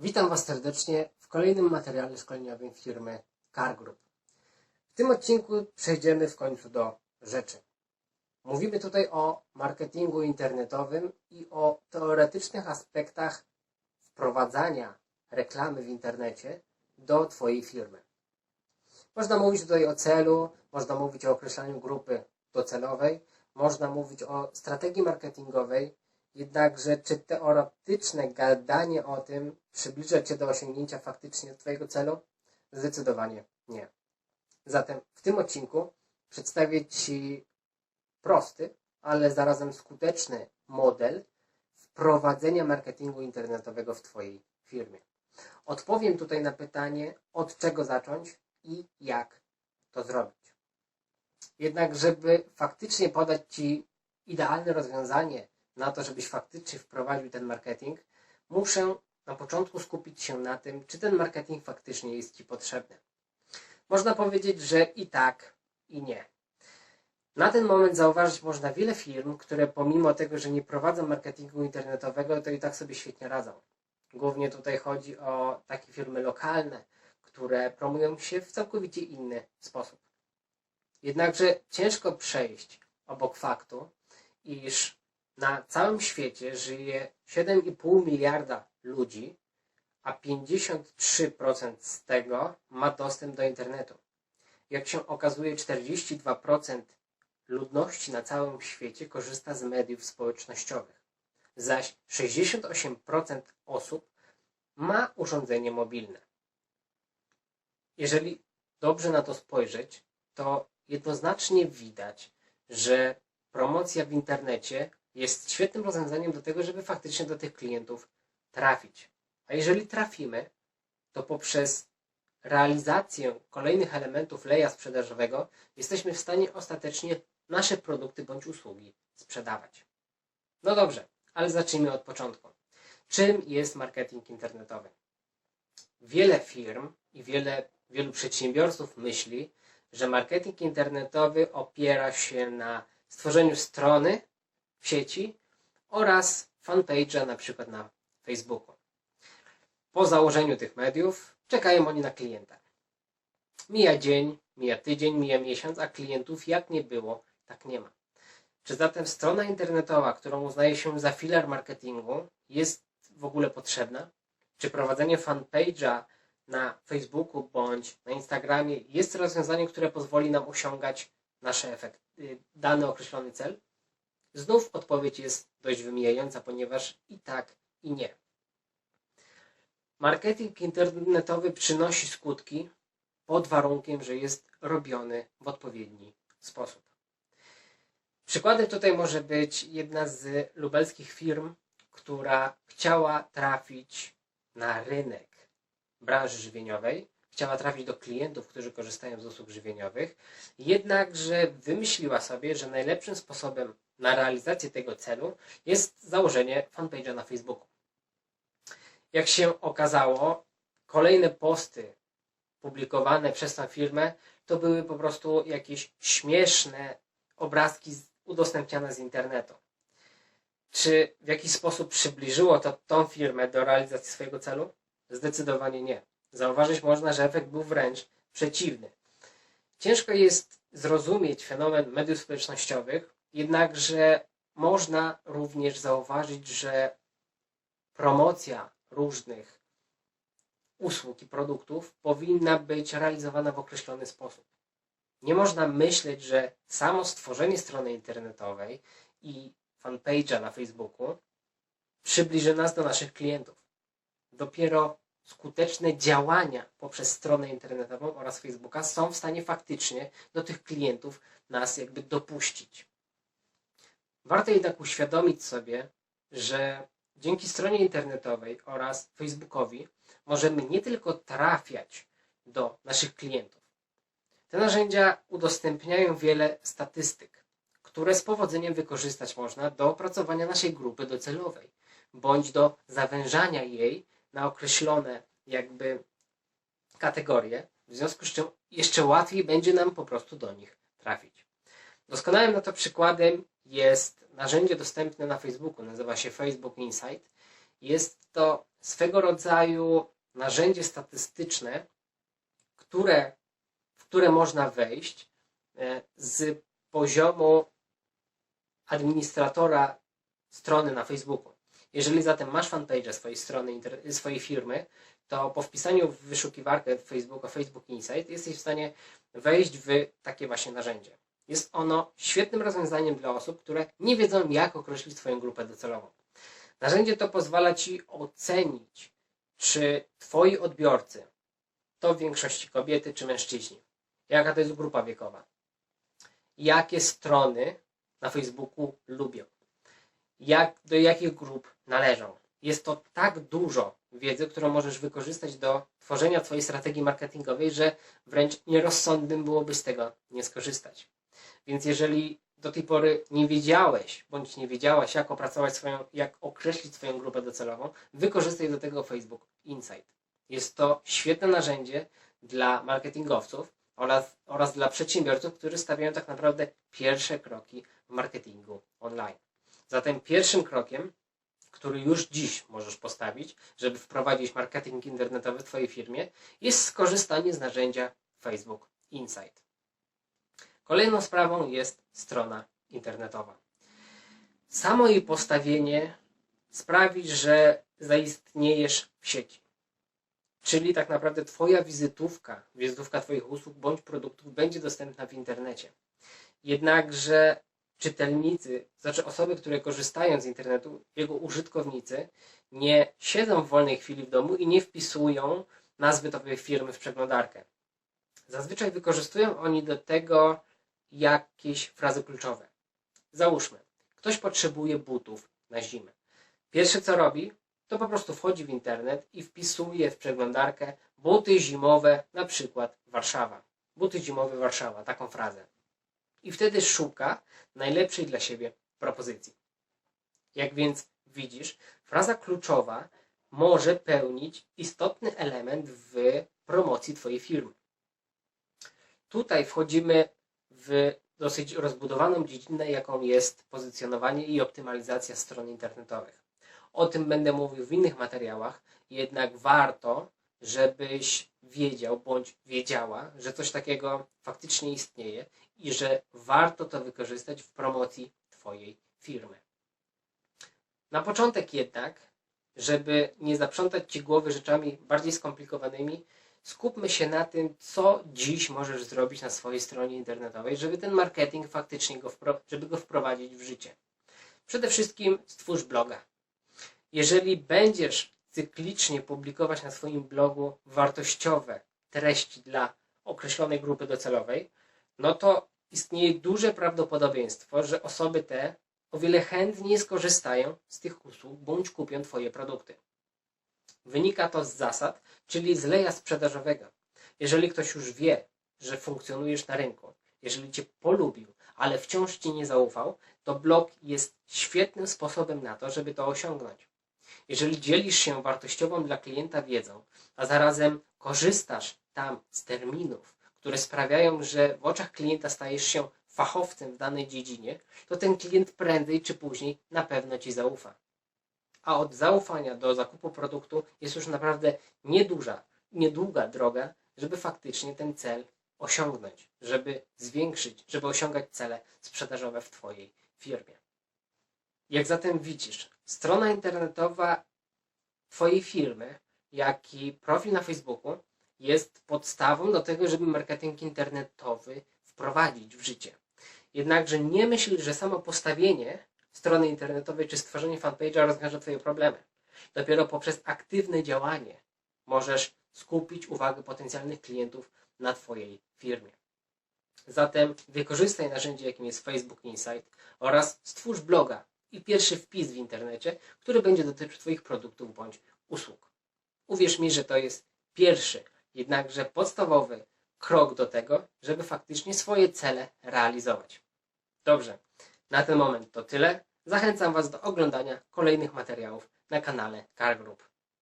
Witam Was serdecznie w kolejnym materiale szkoleniowym firmy Car Group. W tym odcinku przejdziemy w końcu do rzeczy. Mówimy tutaj o marketingu internetowym i o teoretycznych aspektach wprowadzania reklamy w internecie do Twojej firmy. Można mówić tutaj o celu, można mówić o określaniu grupy docelowej, można mówić o strategii marketingowej, jednakże czy teoretyczne gadanie o tym przybliża Cię do osiągnięcia faktycznie Twojego celu? Zdecydowanie nie. Zatem w tym odcinku przedstawię Ci prosty, ale zarazem skuteczny model wprowadzenia marketingu internetowego w Twojej firmie. Odpowiem tutaj na pytanie, od czego zacząć i jak to zrobić. Jednak, żeby faktycznie podać Ci idealne rozwiązanie na to, żebyś faktycznie wprowadził ten marketing, muszę na początku skupić się na tym, czy ten marketing faktycznie jest Ci potrzebny. Można powiedzieć, że i tak, i nie. Na ten moment zauważyć można wiele firm, które pomimo tego, że nie prowadzą marketingu internetowego, to i tak sobie świetnie radzą. Głównie tutaj chodzi o takie firmy lokalne, które promują się w całkowicie inny sposób. Jednakże ciężko przejść obok faktu, iż na całym świecie żyje 7,5 miliarda ludzi, a 53% z tego ma dostęp do internetu. Jak się okazuje, 42% ludności na całym świecie korzysta z mediów społecznościowych, zaś 68% osób ma urządzenie mobilne. Jeżeli dobrze na to spojrzeć, to jednoznacznie widać, że promocja w internecie jest świetnym rozwiązaniem do tego, żeby faktycznie do tych klientów trafić. A jeżeli trafimy, to poprzez realizację kolejnych elementów leja sprzedażowego jesteśmy w stanie ostatecznie nasze produkty bądź usługi sprzedawać. No dobrze, ale zacznijmy od początku. Czym jest marketing internetowy? Wiele firm i wiele, wielu przedsiębiorców myśli, że marketing internetowy opiera się na stworzeniu strony w sieci oraz fanpage'a na przykład na Facebooku. Po założeniu tych mediów czekają oni na klienta. Mija dzień, mija tydzień, mija miesiąc, a klientów jak nie było, tak nie ma. Czy zatem strona internetowa, którą uznaje się za filar marketingu, jest w ogóle potrzebna? Czy prowadzenie fanpage'a na Facebooku bądź na Instagramie jest rozwiązaniem, które pozwoli nam osiągać nasze efekty, dany określony cel? Znów odpowiedź jest dość wymijająca, ponieważ i tak, i nie. Marketing internetowy przynosi skutki pod warunkiem, że jest robiony w odpowiedni sposób. Przykładem tutaj może być jedna z lubelskich firm, która chciała trafić na rynek branży żywieniowej, chciała trafić do klientów, którzy korzystają z usług żywieniowych, jednakże wymyśliła sobie, że najlepszym sposobem na realizację tego celu jest założenie fanpage'a na Facebooku. Jak się okazało, kolejne posty publikowane przez tę firmę to były po prostu jakieś śmieszne obrazki udostępniane z internetu. Czy w jakiś sposób przybliżyło to tą firmę do realizacji swojego celu? Zdecydowanie nie. Zauważyć można, że efekt był wręcz przeciwny. Ciężko jest zrozumieć fenomen mediów społecznościowych, jednakże można również zauważyć, że promocja różnych usług i produktów powinna być realizowana w określony sposób. Nie można myśleć, że samo stworzenie strony internetowej i fanpage'a na Facebooku przybliży nas do naszych klientów. Dopiero skuteczne działania poprzez stronę internetową oraz Facebooka są w stanie faktycznie do tych klientów nas jakby dopuścić. Warto jednak uświadomić sobie, że dzięki stronie internetowej oraz Facebookowi możemy nie tylko trafiać do naszych klientów. Te narzędzia udostępniają wiele statystyk, które z powodzeniem wykorzystać można do opracowania naszej grupy docelowej, bądź do zawężania jej na określone jakby kategorie, w związku z czym jeszcze łatwiej będzie nam po prostu do nich trafić. Doskonałym na to przykładem jest narzędzie dostępne na Facebooku, nazywa się Facebook Insight. Jest to swego rodzaju narzędzie statystyczne, które, w które można wejść e, z poziomu administratora strony na Facebooku. Jeżeli zatem masz fanpage swojej strony, swojej firmy, to po wpisaniu w wyszukiwarkę Facebooka Facebook Insight jesteś w stanie wejść w takie właśnie narzędzie. Jest ono świetnym rozwiązaniem dla osób, które nie wiedzą, jak określić swoją grupę docelową. Narzędzie to pozwala Ci ocenić, czy Twoi odbiorcy to w większości kobiety czy mężczyźni. Jaka to jest grupa wiekowa. Jakie strony na Facebooku lubią. Jak, do jakich grup należą. Jest to tak dużo wiedzy, którą możesz wykorzystać do tworzenia Twojej strategii marketingowej, że wręcz nierozsądnym byłoby z tego nie skorzystać. Więc jeżeli do tej pory nie wiedziałeś, bądź nie wiedziałaś, jak opracować swoją, jak określić swoją grupę docelową, wykorzystaj do tego Facebook Insight. Jest to świetne narzędzie dla marketingowców oraz, oraz dla przedsiębiorców, którzy stawiają tak naprawdę pierwsze kroki w marketingu online. Zatem pierwszym krokiem, który już dziś możesz postawić, żeby wprowadzić marketing internetowy w Twojej firmie, jest skorzystanie z narzędzia Facebook Insight. Kolejną sprawą jest strona internetowa. Samo jej postawienie sprawi, że zaistniejesz w sieci. Czyli tak naprawdę Twoja wizytówka, wizytówka Twoich usług bądź produktów będzie dostępna w internecie. Jednakże czytelnicy, znaczy osoby, które korzystają z internetu, jego użytkownicy, nie siedzą w wolnej chwili w domu i nie wpisują nazwy Twojej firmy w przeglądarkę. Zazwyczaj wykorzystują oni do tego jakieś frazy kluczowe. Załóżmy, ktoś potrzebuje butów na zimę. Pierwsze co robi, to po prostu wchodzi w internet i wpisuje w przeglądarkę buty zimowe, na przykład Warszawa. Buty zimowe Warszawa, taką frazę. I wtedy szuka najlepszej dla siebie propozycji. Jak więc widzisz, fraza kluczowa może pełnić istotny element w promocji Twojej firmy. Tutaj wchodzimy w dosyć rozbudowaną dziedzinę, jaką jest pozycjonowanie i optymalizacja stron internetowych. O tym będę mówił w innych materiałach, jednak warto, żebyś wiedział bądź wiedziała, że coś takiego faktycznie istnieje i że warto to wykorzystać w promocji Twojej firmy. Na początek jednak, żeby nie zaprzątać Ci głowy rzeczami bardziej skomplikowanymi, skupmy się na tym, co dziś możesz zrobić na swojej stronie internetowej, żeby ten marketing faktycznie go, żeby go wprowadzić w życie. Przede wszystkim stwórz bloga. Jeżeli będziesz cyklicznie publikować na swoim blogu wartościowe treści dla określonej grupy docelowej, no to istnieje duże prawdopodobieństwo, że osoby te o wiele chętniej skorzystają z tych usług bądź kupią Twoje produkty. Wynika to z zasad, czyli z leja sprzedażowego. Jeżeli ktoś już wie, że funkcjonujesz na rynku, jeżeli Cię polubił, ale wciąż Ci nie zaufał, to blog jest świetnym sposobem na to, żeby to osiągnąć. Jeżeli dzielisz się wartościową dla klienta wiedzą, a zarazem korzystasz tam z terminów, które sprawiają, że w oczach klienta stajesz się fachowcem w danej dziedzinie, to ten klient prędzej czy później na pewno Ci zaufa a od zaufania do zakupu produktu jest już naprawdę nieduża, niedługa droga, żeby faktycznie ten cel osiągnąć, żeby zwiększyć, żeby osiągać cele sprzedażowe w Twojej firmie. Jak zatem widzisz, strona internetowa Twojej firmy, jak i profil na Facebooku jest podstawą do tego, żeby marketing internetowy wprowadzić w życie. Jednakże nie myśl, że samo postawienie strony internetowej czy stworzenie fanpage'a rozwiąże Twoje problemy. Dopiero poprzez aktywne działanie możesz skupić uwagę potencjalnych klientów na Twojej firmie. Zatem wykorzystaj narzędzie, jakim jest Facebook Insight oraz stwórz bloga i pierwszy wpis w internecie, który będzie dotyczył Twoich produktów bądź usług. Uwierz mi, że to jest pierwszy, jednakże podstawowy krok do tego, żeby faktycznie swoje cele realizować. Dobrze, na ten moment to tyle. Zachęcam Was do oglądania kolejnych materiałów na kanale Car Group.